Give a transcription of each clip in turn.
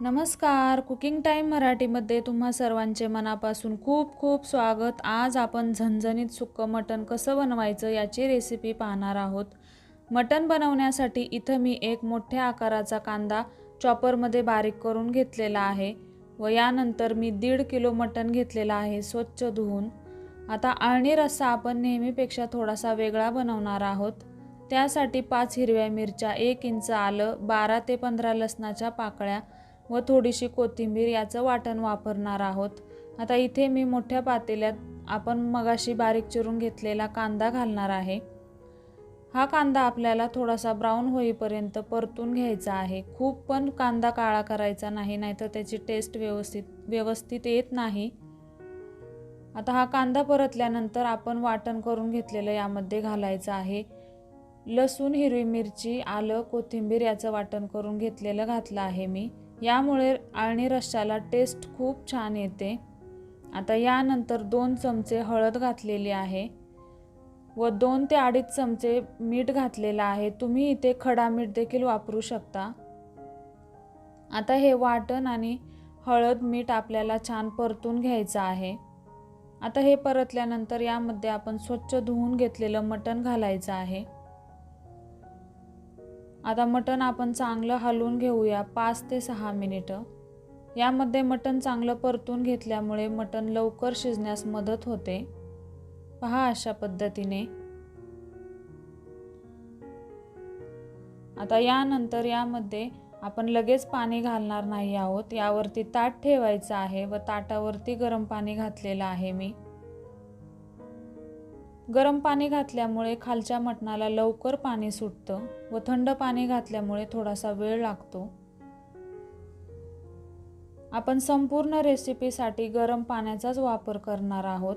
नमस्कार. Cooking time मराठीमध्ये तुम्हा सर्वांचे मनापासून खूप खूप स्वागत. आज आपण झणझणीत सुक्कं मटण कसं बनवायचं याची रेसिपी पाहणार आहोत. मटण बनवण्यासाठी इथं मी एक मोठ्या आकाराचा कांदा चॉपरमध्ये बारीक करून घेतलेला आहे व यानंतर मी दीड किलो मटण घेतलेला आहे स्वच्छ धुवून. आता आळणी रस्सा आपण नेहमीपेक्षा थोडासा वेगळा बनवणार आहोत. त्यासाठी पाच हिरव्या मिरच्या एक इंच आलं बारा ते पंधरा लसणाच्या पाकळ्या व थोडीशी कोथिंबीर याचं वाटण वापरणार आहोत. आता इथे मी मोठ्या पातेल्यात आपण मगाशी बारीक चिरून घेतलेला कांदा घालणार आहे. हा कांदा आपल्याला थोडासा ब्राऊन होईपर्यंत परतून घ्यायचा आहे. खूप पण कांदा काळा करायचा नाही नाहीतर त्याची टेस्ट व्यवस्थित व्यवस्थित येत नाही. आता हा कांदा परतल्यानंतर आपण वाटण करून घेतलेलं यामध्ये घालायचं आहे. लसूण हिरवी मिरची आलं कोथिंबीर याचं वाटण करून घेतलेलं घातलं आहे मी. यामुळे आळणी रश्श्याला टेस्ट खूप छान येते. आता यानंतर दोन चमचे हळद घातलेली आहे व दोन ते अडीच चमचे मीठ घातलेलं आहे. तुम्ही इथे खडा मीठ देखील वापरू शकता. आता हे वाटण आणि हळद मीठ आपल्याला छान परतून घ्यायचं आहे. आता हे परतल्यानंतर यामध्ये आपण स्वच्छ धुवून घेतलेलं मटण घालायचं आहे. आता मटण आपण चांगलं हलवून घेऊया पाच ते सहा मिनिटं. यामध्ये मटण चांगलं परतून घेतल्यामुळे मटण लवकर शिजण्यास मदत होते. पहा अशा पद्धतीने. आता यानंतर यामध्ये आपण लगेच पाणी घालणार नाही आहोत. यावरती ताट ठेवायचं आहे व ताटावरती गरम पाणी घातलेलं आहे मी. गरम पाणी घातल्यामुळे खालच्या मटणाला लवकर पाणी सुटतं व थंड पाणी घातल्यामुळे थोडासा वेळ लागतो. आपण संपूर्ण रेसिपीसाठी गरम पाण्याचाच वापर करणार आहोत.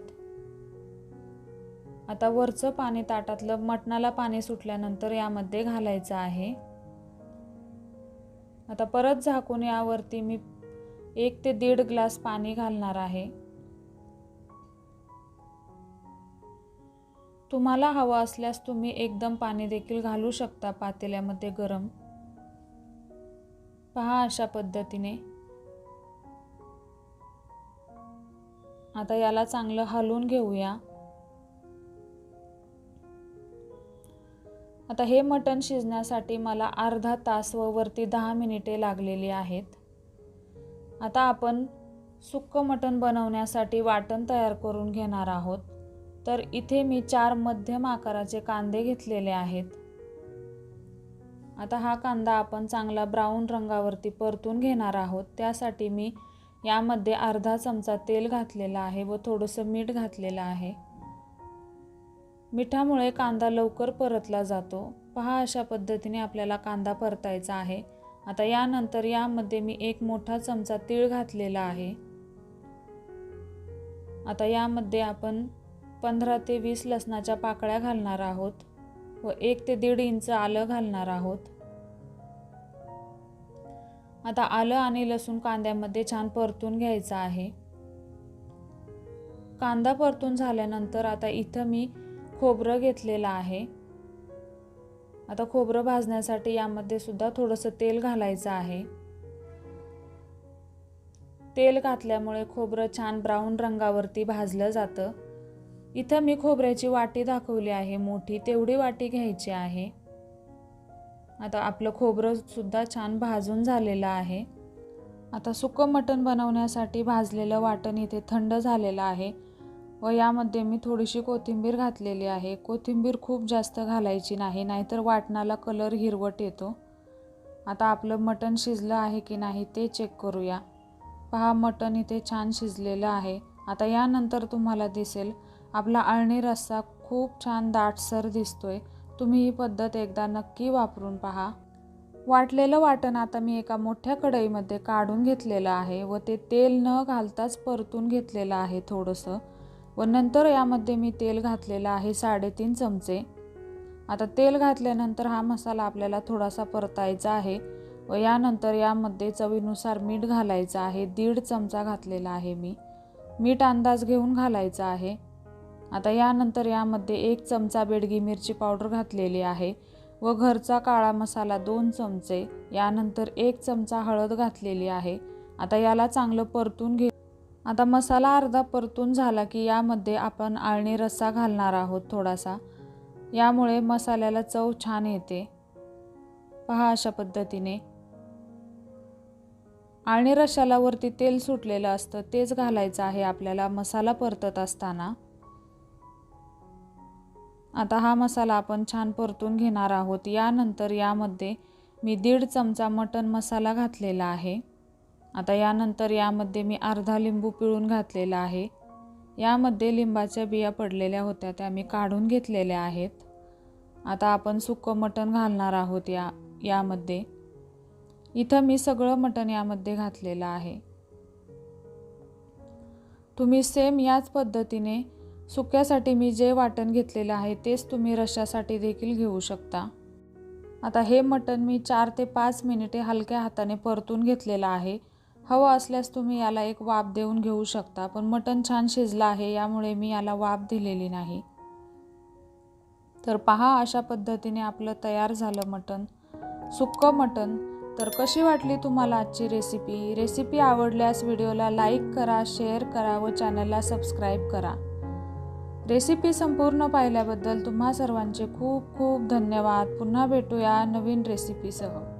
आता वरचं पाणी ताटातलं मटणाला पाणी सुटल्यानंतर यामध्ये घालायचं आहे. आता परत झाकून यावरती मी एक ते दीड ग्लास पाणी घालणार आहे. तुम्हाला हवं असल्यास तुम्ही एकदम पाणी देखील घालू शकता पातेल्यामध्ये गरम. पहा अशा पद्धतीने. आता याला चांगलं हलवून घेऊया. आता हे मटण शिजण्यासाठी मला अर्धा तास व वरती दहा मिनिटे लागलेली आहेत. आता आपण सुक्क मटण बनवण्यासाठी वाटण तयार करून घेणार आहोत. तर इथे मी चार मध्यम आकाराचे कांदे घेतलेले आहेत. आता हा कांदा आपण चांगला ब्राऊन रंगावरती परतून घेणार आहोत. त्यासाठी मी यामध्ये अर्धा चमचा तेल घातलेला आहे व थोडंसं मीठ घातलेलं आहे. मिठामुळे कांदा लवकर परतला जातो. पहा अशा पद्धतीने आपल्याला कांदा परतायचा आहे. आता यानंतर यामध्ये मी एक मोठा चमचा तीळ घातलेला आहे. आता यामध्ये आपण पंधरा ते वीस लसणाच्या पाकळ्या घालणार आहोत व एक ते दीड इंच आलं घालणार आहोत. आता आलं आणि लसूण कांद्यामध्ये छान परतून घ्यायचं आहे. कांदा परतून झाल्यानंतर आता इथं मी खोबरं घेतलेलं आहे. आता खोबरं भाजण्यासाठी यामध्ये सुद्धा थोडंसं तेल घालायचं आहे. तेल घातल्यामुळे खोबरं छान ब्राऊन रंगावरती भाजलं जातं. इथं मी खोबऱ्याची वाटी दाखवली आहे मोठी. तेवढी वाटी घ्यायची आहे. आता आपलं खोबरं सुद्धा छान भाजून झालेलं आहे. आता सुकं मटण बनवण्यासाठी भाजलेलं वाटण इथे थंड झालेलं आहे व यामध्ये मी थोडीशी कोथिंबीर घातलेली आहे. कोथिंबीर खूप जास्त घालायची नाही नाहीतर वाटणाला कलर हिरवट येतो. आता आपलं मटण शिजलं आहे की नाही ते चेक करूया. पहा मटण इथे छान शिजलेलं आहे. आता यानंतर तुम्हाला दिसेल आपला अळणी रस्सा खूप छान दाटसर दिसतोय. तुम्ही ही पद्धत एकदा नक्की वापरून पहा. वाटलेलं वाटण आता मी एका मोठ्या कढईमध्ये काढून घेतलेलं आहे व ते तेल न घालताच परतून घेतलेलं आहे थोडंसं व नंतर यामध्ये मी तेल घातलेलं आहे साडेतीन चमचे. आता तेल घातल्यानंतर हा मसाला आपल्याला थोडासा परतायचा आहे व यानंतर यामध्ये चवीनुसार मीठ घालायचं आहे. दीड चमचा घातलेला आहे मी. मीठ अंदाज घेऊन घालायचा आहे. आता यानंतर यामध्ये एक चमचा बेडगी मिरची पावडर घातलेली आहे व घरचा काळा मसाला दोन चमचे यानंतर एक चमचा हळद घातलेली आहे. आता याला चांगलं परतून घे. आता मसाला अर्धा परतून झाला की यामध्ये आपण आळणी रस्सा घालणार आहोत थोडासा. यामुळे मसाल्याला चव छान येते. पहा अशा पद्धतीने. आळणी रशाला वरती तेल सुटलेलं असतं तेच घालायचं आहे आपल्याला मसाला परतत असताना. आता हा मसाला आपण छान परतून घेणार आहोत. यानंतर यामध्ये मी दीड चमचा मटन मसाला घातलेला आहे. आता यानंतर यामध्ये मी अर्धा लिंबू पिळून घातलेला आहे. यामध्ये लिंबाच्या बिया पडलेल्या होत्या त्या मी काढून घेतलेल्या आहेत. आता आपण सुकं मटण घालणार आहोत या यामध्ये. इथं मी सगळं मटण यामध्ये घातलेलं आहे. तुम्ही सेम याच पद्धतीने सुक्यासाठी मी जे वाटण घेतलेलं आहे तेच तुम्ही रशासाठी देखील घेऊ शकता. आता हे मटण मी चार ते पाच मिनिटे हलक्या हाताने परतून घेतलेलं आहे. हवं असल्यास तुम्ही याला एक वाफ देऊन घेऊ शकता पण मटण छान शिजलं आहे यामुळे मी याला वाफ दिलेली नाही. तर पहा अशा पद्धतीने आपलं तयार झालं मटण. सुक्कं मटण. तर कशी वाटली तुम्हाला आजची रेसिपी रेसिपी आवडल्यास व्हिडिओला लाईक करा शेअर करा व चॅनलला सबस्क्राईब करा. रेसिपी संपूर्ण पाहिल्याबद्दल तुम्हा सर्वांचे खूप खूप धन्यवाद. पुन्हा भेटूया नवीन रेसिपीसह.